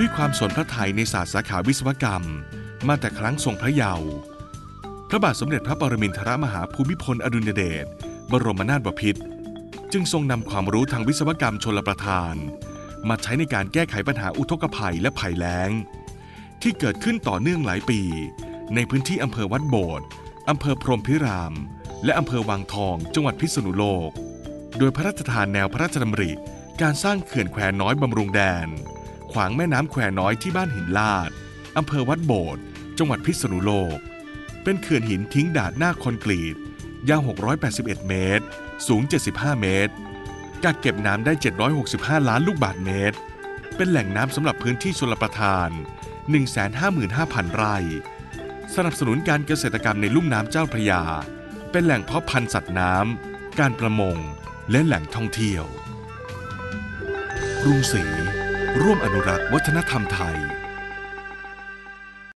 ด้วยความสนพระไทยในศาสตร์สาขาวิศวกรรม มาแต่ครั้งทรงพระเยาว์พระบาทสมเด็จพระปรมินทรมหาภูมิพลอดุลยเดชบรมนาถบพิตรจึงทรงนำความรู้ทางวิศวกรรมชลประทาน มาใช้ในการแก้ไขปัญหาอุทกภัยและภัยแล้ง ที่เกิดขึ้นต่อเนื่องหลายปี ในพื้นที่อำเภอวัดโบสถ์อำเภอพรมพิราม และอำเภอวังทอง จังหวัดพิษณุโลก โดยพระราชทานแนวพระราชดำริ การสร้างเขื่อนแควน้อยบำรุงแดน ขวางแม่น้ำแควน้อยที่บ้านหินลาดอำเภอวัดโบสถ์จังหวัดพิษณุโลก เป็นเขื่อนหินทิ้งดาดหน้าคอนกรีต ยาว 681 เมตร สูง 75 เมตร กักเก็บน้ำได้ 765 ล้านลูกบาศก์เมตร เป็นแหล่งน้ำสำหรับพื้นที่ชลประทาน 155,000 ไร่ สนับสนุนการเกษตรกรรมในลุ่มน้ำเจ้าพระยา เป็นแหล่งเพาะพันธุ์สัตว์น้ำ การประมง และแหล่งท่องเที่ยว กรุงศรี ร่วมอนุรักษ์วัฒนธรรมไทย